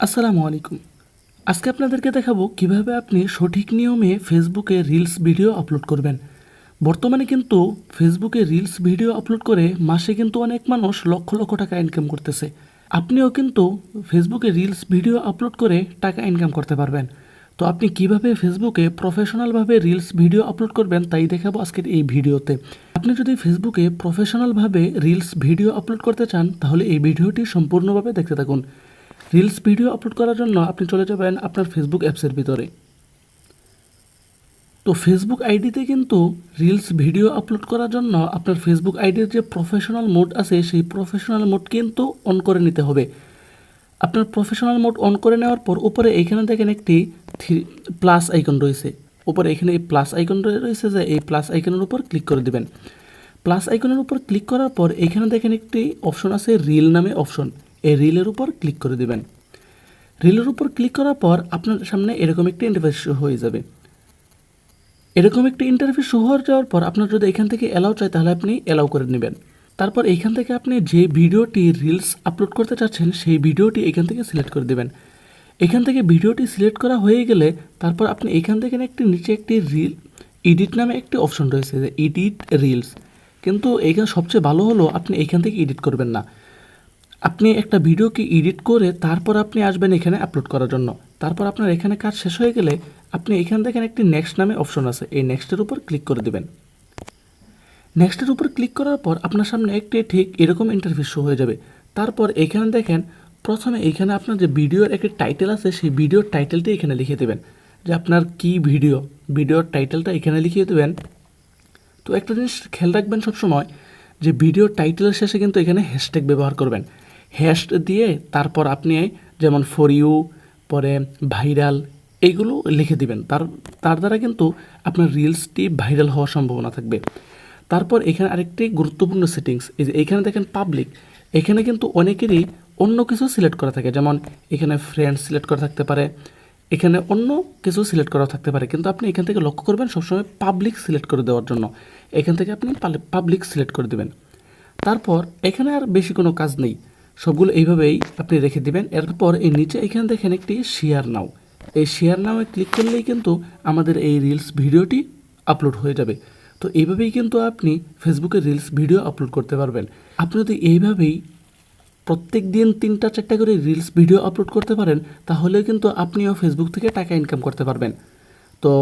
আসসালামু আলাইকুম। আজকে আপনাদেরকে দেখাবো কীভাবে আপনি সঠিক নিয়মে ফেসবুকে রিলস ভিডিও আপলোড করবেন। বর্তমানে কিন্তু ফেসবুকে রিলস ভিডিও আপলোড করে মাসে কিন্তু অনেক মানুষ লক্ষ লক্ষ টাকা ইনকাম করতেছে। আপনিও কিন্তু ফেসবুকে রিলস ভিডিও আপলোড করে টাকা ইনকাম করতে পারবেন। তো আপনি কীভাবে ফেসবুকে প্রফেশনালভাবে রিলস ভিডিও আপলোড করবেন তাই দেখাবো আজকের এই ভিডিওতে। আপনি যদি ফেসবুকে প্রফেশনালভাবে রিলস ভিডিও আপলোড করতে চান তাহলে এই ভিডিওটি সম্পূর্ণভাবে দেখতে থাকুন। রিলস ভিডিও আপলোড করার জন্য আপনি চলে যাবেন আপনার ফেসবুক অ্যাপসের ভিতরে। তো ফেসবুক আইডিতে কিন্তু রিলস ভিডিও আপলোড করার জন্য আপনার ফেসবুক আইডির যে প্রফেশনাল মোড আছে, সেই প্রফেশনাল মোড কিন্তু অন করে নিতে হবে। আপনার প্রফেশনাল মোড অন করে নেওয়ার পর উপরে এইখানে দেখেন একটি প্লাস আইকন রয়েছে। উপরে এখানে এই প্লাস আইকন রয়েছে যে এই প্লাস আইকনের উপর ক্লিক করে দিবেন। প্লাস আইকনের উপর ক্লিক করার পর এখানে দেখেন একটি অপশন আছে রিল নামে অপশন এই রিলের উপর ক্লিক করে দেবেন। রিলের উপর ক্লিক করার পর আপনার সামনে এরকম একটি ইন্টারফেস হয়ে যাবে। এরকম একটি ইন্টারফেস শো হয়ে যাওয়ার পর আপনার যদি এখান থেকে অ্যালাউ চাই তাহলে আপনি অ্যালাউ করে নেবেন। তারপর এইখান থেকে আপনি যে ভিডিওটি রিলস আপলোড করতে চাচ্ছেন সেই ভিডিওটি এখান থেকে সিলেক্ট করে দেবেন। এখান থেকে ভিডিওটি সিলেক্ট করা হয়ে গেলে তারপর আপনি এখান থেকে একটি নিচে একটি রিল এডিট নামে একটি অপশন রয়েছে যে এডিট রিলস কিন্তু এখানে সবচেয়ে ভালো হলো আপনি এখান থেকে এডিট করবেন না। আপনি একটা ভিডিওকে এডিট করে তারপর আপনি আসবেন এখানে আপলোড করার জন্য। তারপর আপনার এখানে কাজ শেষ হয়ে গেলে আপনি এখান থেকে একটি নেক্সট নামে অপশন আছে। এই নেক্সটের উপর ক্লিক করে দেবেন। নেক্সটের উপর ক্লিক করার পর আপনার সামনে একটি ঠিক এরকম ইন্টারভিউ শো হয়ে যাবে। তারপর এখানে দেখেন, প্রথমে এখানে আপনার যে ভিডিওর একটি টাইটেল আছে, সেই ভিডিওর টাইটেলটি এখানে লিখে দেবেন। যে আপনার কি ভিডিও ভিডিওর টাইটেলটা এখানে লিখিয়ে দেবেন। তো একটা জিনিস খেয়াল রাখবেন সবসময়, যে ভিডিওর টাইটেলের শেষে কিন্তু এখানে হ্যাশট্যাগ ব্যবহার করবেন। হ্যাশ দিয়ে তারপর আপনি যেমন ফর ইউ পরে ভাইরাল এইগুলো লিখে দিবেন। তার তার দ্বারা কিন্তু আপনার রিলসটি ভাইরাল হওয়ার সম্ভাবনা থাকবে। তারপর এখানে আরেকটি গুরুত্বপূর্ণ সেটিংস এই যে এখানে দেখেন পাবলিক এখানে কিন্তু অনেকেরই অন্য কিছু সিলেক্ট করা থাকে। যেমন এখানে ফ্রেন্ড সিলেক্ট করা থাকতে পারে, এখানে অন্য কিছু সিলেক্ট করা থাকতে পারে। কিন্তু আপনি এখান থেকে লক্ষ্য করবেন সবসময় পাবলিক সিলেক্ট করে দেওয়ার জন্য। এখান থেকে আপনি পাবলিক সিলেক্ট করে দেবেন। তারপর এখানে আর বেশি কোনো কাজ নেই। সবগুলো এইভাবেই আপনি রেখে দিবেন। এরপর এই নিচে এখানে দেখেন একটি শেয়ার নাও এই শেয়ার নামে ক্লিক করলেই কিন্তু আমাদের এই রিলস ভিডিওটি আপলোড হয়ে যাবে। তো এইভাবেই কিন্তু আপনি ফেসবুকে রিলস ভিডিও আপলোড করতে পারবেন। আপনি যদি এইভাবেই প্রত্যেক দিন তিনটা চারটা করে রিলস ভিডিও আপলোড করতে পারেন তাহলে কিন্তু আপনিও ফেসবুক থেকে টাকা ইনকাম করতে পারবেন। তো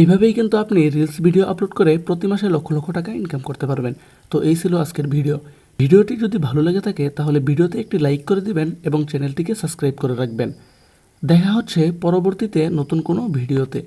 এইভাবেই কিন্তু আপনি রিলস ভিডিও আপলোড করে প্রতি মাসে লক্ষ লক্ষ টাকা ইনকাম করতে পারবেন। তো এই ছিল আজকের ভিডিও ভিডিওটি যদি ভালো লাগে থাকে, তাহলে ভিডিওতে একটি লাইক করে দিবেন এবং চ্যানেলটিকে সাবস্ক্রাইব করে রাখবেন। দেখা হচ্ছে পরবর্তীতে নতুন কোনো ভিডিওতে।